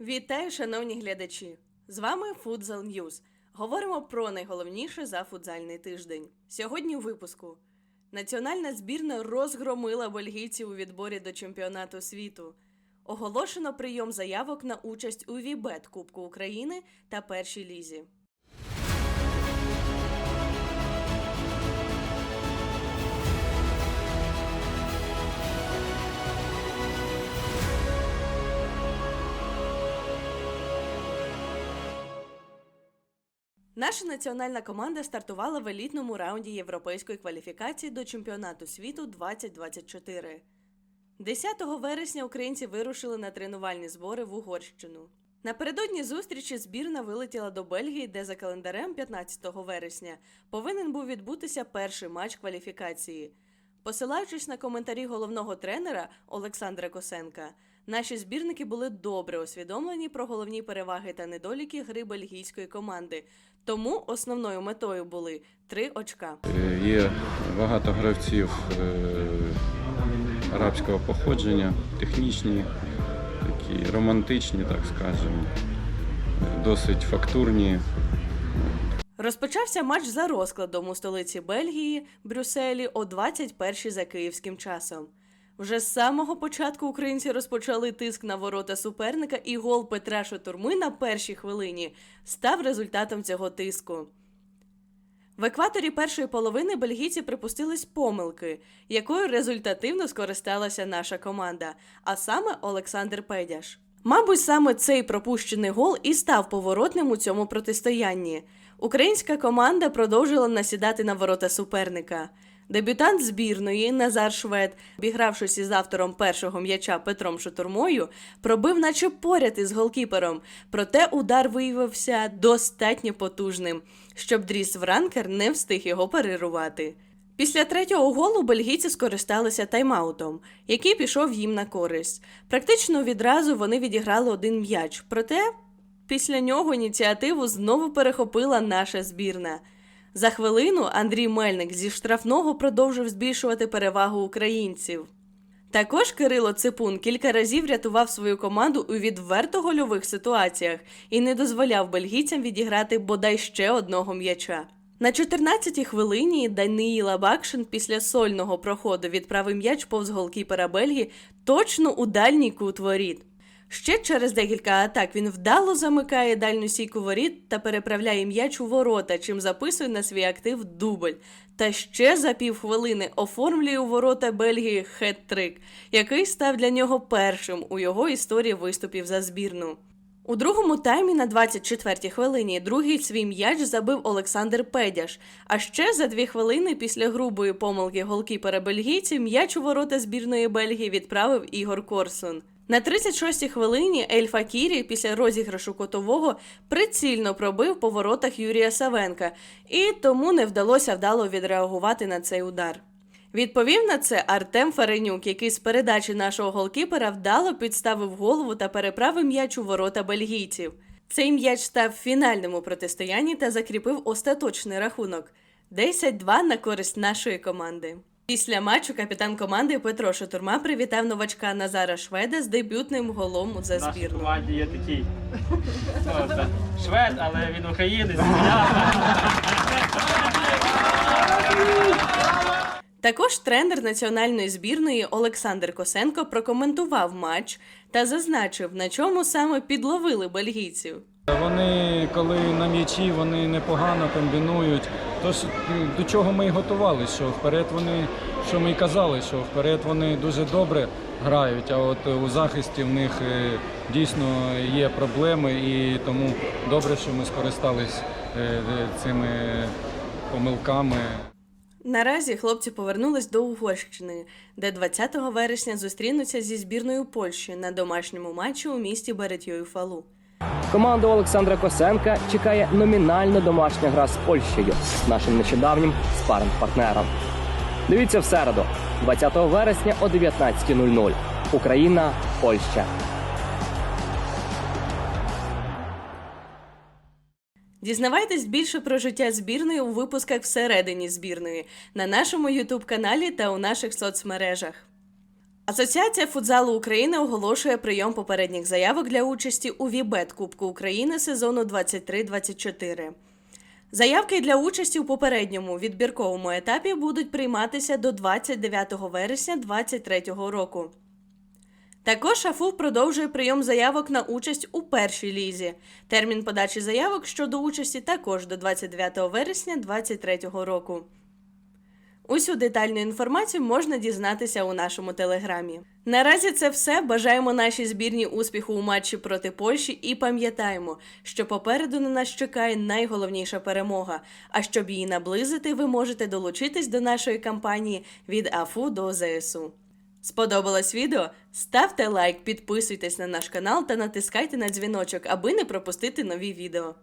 Вітаю, шановні глядачі! З вами Фудзал News. Говоримо про найголовніше за футзальний тиждень. Сьогодні у випуску національна збірна розгромила бельгійців у відборі до чемпіонату світу. Оголошено прийом заявок на участь у Вібет Кубку України та першій лізі. Наша національна команда стартувала в елітному раунді європейської кваліфікації до чемпіонату світу 2024. 10 вересня українці вирушили на тренувальні збори в Угорщину. Напередодні зустрічі збірна вилетіла до Бельгії, де за календарем 15 вересня повинен був відбутися перший матч кваліфікації. Посилаючись на коментарі головного тренера Олександра Косенка, наші збірники були добре освідомлені про головні переваги та недоліки гри бельгійської команди. Тому основною метою були три очка. Е, Є багато гравців е, арабського походження, технічні, такі романтичні, так скажемо, досить фактурні. Розпочався матч за розкладом у столиці Бельгії, Брюсселі о 21 за київським часом. Вже з самого початку українці розпочали тиск на ворота суперника, і гол Петра Шатурми на першій хвилині став результатом цього тиску. В екваторі першої половини бельгійці припустились помилки, якою результативно скористалася наша команда, а саме Олександр Педяш. Мабуть, саме цей пропущений гол і став поворотним у цьому протистоянні. Українська команда продовжила насідати на ворота суперника. Дебютант збірної Назар Швед, обігравшись із автором першого м'яча Петром Шатурмою, пробив наче поряд із голкіпером, проте удар виявився достатньо потужним, щоб Дріс Вранкер не встиг його перерувати. Після третього голу бельгійці скористалися тайм-аутом, який пішов їм на користь. Практично відразу вони відіграли один м'яч, проте після нього ініціативу знову перехопила наша збірна. За хвилину Андрій Мельник зі штрафного продовжив збільшувати перевагу українців. Також Кирило Ципун кілька разів рятував свою команду у відверто гольових ситуаціях і не дозволяв бельгійцям відіграти бодай ще одного м'яча. На 14-й хвилині Даниїла Бакшин після сольного проходу відправив м'яч повз голкіпера Бельгії точно у дальній кут воріт. Ще через декілька атак він вдало замикає дальню сійку воріт та переправляє м'яч у ворота, чим записує на свій актив дубль. Та ще за півхвилини оформлює у ворота Бельгії хет-трик, який став для нього першим у його історії виступів за збірну. У другому таймі на 24-й хвилині другий свій м'яч забив Олександр Педяш. А ще за дві хвилини після грубої помилки голкіпера бельгійців м'яч у ворота збірної Бельгії відправив Ігор Корсун. На 36-й хвилині Ель Факірі після розіграшу котового прицільно пробив по воротах Юрія Савенка, і тому не вдалося вдало відреагувати на цей удар. Відповів на це Артем Фаренюк, який з передачі нашого голкіпера вдало підставив голову та переправив м'яч у ворота бельгійців. Цей м'яч став фінальним у протистоянні та закріпив остаточний рахунок 10-2 на користь нашої команди. Після матчу капітан команди Петро Шатурма привітав новачка Назара Шведа з дебютним голом за В нашій команді є такий ну, швед, але він українець. Також тренер національної збірної Олександр Косенко прокоментував матч та зазначив, на чому саме підловили бельгійців. Вони, коли на м'ячі, вони непогано комбінують. Тож до чого ми і готувалися, що вперед вони, що ми й казали, що вперед вони дуже добре грають, а от у захисті в них е, дійсно є проблеми, і тому добре, що ми скористались е, е, цими помилками. Наразі хлопці повернулись до Угорщини, де 20 вересня зустрінуться зі збірною Польщі на домашньому матчі у місті Беретьою Фалу. Команду Олександра Косенка чекає номінально домашня гра з Польщею, нашим нещодавнім спаринг-партнером. Дивіться в середу, 20 вересня о 19.00. Україна, Польща. Дізнавайтесь більше про життя збірної у випусках всередині збірної на нашому Ютуб каналі та у наших соцмережах. Асоціація футзалу України оголошує прийом попередніх заявок для участі у Вібет Кубку України сезону 23-24. Заявки для участі у попередньому відбірковому етапі будуть прийматися до 29 вересня 2023 року. Також АФУ продовжує прийом заявок на участь у першій лізі. Термін подачі заявок щодо участі також до 29 вересня 2023 року. Усю детальну інформацію можна дізнатися у нашому телеграмі. Наразі це все. Бажаємо нашій збірній успіху у матчі проти Польщі і пам'ятаємо, що попереду на нас чекає найголовніша перемога. А щоб її наблизити, ви можете долучитись до нашої кампанії від АФУ до ЗСУ. Сподобалось відео? Ставте лайк, підписуйтесь на наш канал та натискайте на дзвіночок, аби не пропустити нові відео.